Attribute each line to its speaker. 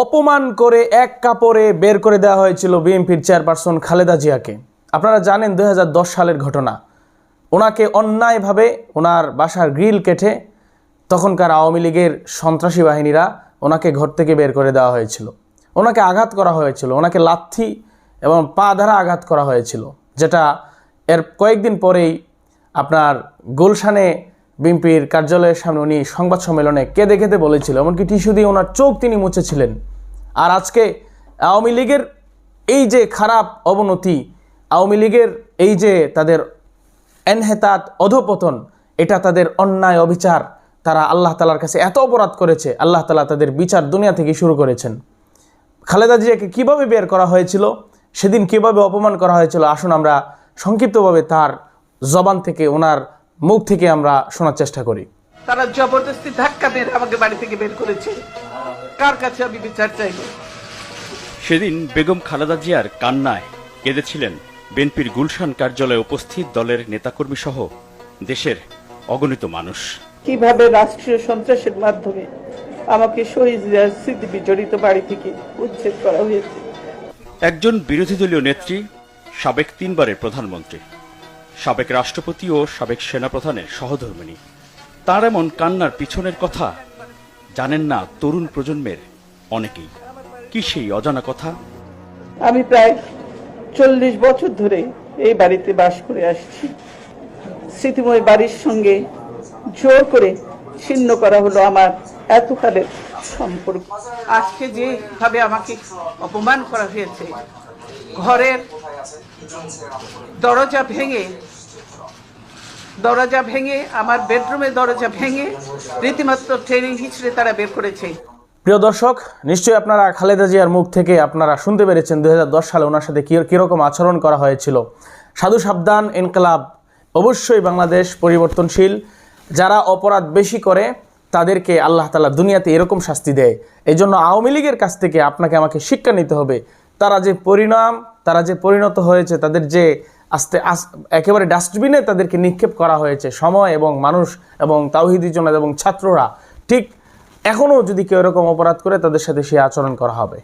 Speaker 1: অপমান করে এক কাপড়ে বের করে দেওয়া হয়েছিল বিএনপির চেয়ারপারসন খালেদা জিয়াকে। আপনারা জানেন দু হাজার দশ সালের ঘটনা। ওনাকে অন্যায়ভাবে ওনার বাসার গ্রিল কেটে তখনকার আওয়ামী লীগের সন্ত্রাসী বাহিনীরা ওনাকে ঘর থেকে বের করে দেওয়া হয়েছিল। ওনাকে আঘাত করা হয়েছিল, ওনাকে লাথি এবং পা দ্বারা আঘাত করা হয়েছিল, যেটা এর কয়েকদিন পরেই আপনার গুলশানে বিএনপির কার্যালয়ের সামনে উনি সংবাদ সম্মেলনে কেঁদে কেঁদে বলেছিল, এমনকি টিস্যু দিয়ে ওনার চোখ তিনি মুছেছিলেন। আর আজকে আওয়ামী লীগের এই যে খারাপ অবনতি, আওয়ামী লীগের এই যে তাদের এনহেতাত অধপতন, এটা তাদের অন্যায় অবিচার, তারা আল্লাহ তালার কাছে এত অপরাধ করেছে, আল্লাহ তালা তাদের বিচার দুনিয়া থেকে শুরু করেছেন। খালেদা জিয়াকে কীভাবে বের করা হয়েছিল, সেদিন কীভাবে অপমান করা হয়েছিল, আসুন আমরা সংক্ষিপ্তভাবে তার জবান থেকে ওনার মুখ থেকে আমরা শোনার চেষ্টা করি।
Speaker 2: তারা জবরদস্তি ধাক্কা মেরে আমাকে বাড়ি থেকে বের করেছে। কার কাছে আমি বিচার চাইব?
Speaker 3: সেদিন বেগম খালেদা জিয়ার কান্নায় কেঁদেছিলেন বিএনপির গুলশান কার্যালয়ে উপস্থিত দলের নেতাকর্মী সহ দেশের অগণিত মানুষ।
Speaker 2: কীভাবে রাষ্ট্রীয় সন্ত্রাসের মাধ্যমে আমাকে শহীদ স্মৃতি বিজড়িত বাড়ি থেকে উচ্ছেদ করা হয়েছে?
Speaker 3: একজন বিরোধী দলীয় নেত্রী সাবেক তিনবারের প্রধানমন্ত্রী। সাবেক রাষ্ট্রপতি ও সাবেক সেনাপ্রধানের সহধর্মিণী। তার এমন কান্নার পিছনের কথা জানেন না তরুণ প্রজন্মের অনেকেই। কি সেই অজানা কথা?
Speaker 2: আমি প্রায় চল্লিশ বছর ধরে এই বাড়িতে বাস করে আসছি। স্মৃতিময় বাড়ির সঙ্গে জোর করে ছিন্ন করা হলো আমার এতকালের সম্পর্ক। আজকে যেভাবে আমাকে অপমান করা হয়েছে ঘরের দরজা ভেঙে দরজা ভেঙে, আমার বেডরুমের দরজা ভেঙে রীতিমাত্র ট্রেনিং হিসেবে তারা বের করেছে।
Speaker 1: প্রিয় দর্শক, নিশ্চয়ই আপনারা খালেদা জিয়ার মুখ থেকে আপনারা শুনতে পেরেছেন দু হাজার দশ সালে ওনার সাথে কীরকম আচরণ করা হয়েছিল। সাধু সাবধান ইনকলাব অবশ্যই বাংলাদেশ পরিবর্তনশীল। যারা অপরাধ বেশি করে, তাদেরকে আল্লাহ তালা দুনিয়াতে এরকম শাস্তি দেয়। এই জন্য আওয়ামী লীগের কাছ থেকে আপনাকে আমাকে শিক্ষা নিতে হবে। তারা যে পরিণাম, তারা যে পরিণত হয়েছে, তাদের যে আস্তে আস, একেবারে ডাস্টবিনে তাদেরকে নিক্ষেপ করা হয়েছে। সময় এবং মানুষ এবং তাওহিদি জনাদ এবং ছাত্ররা। ঠিক এখনও যদি কেউ এরকম অপরাধ করে, তাদের সাথে সে আচরণ করা হবে।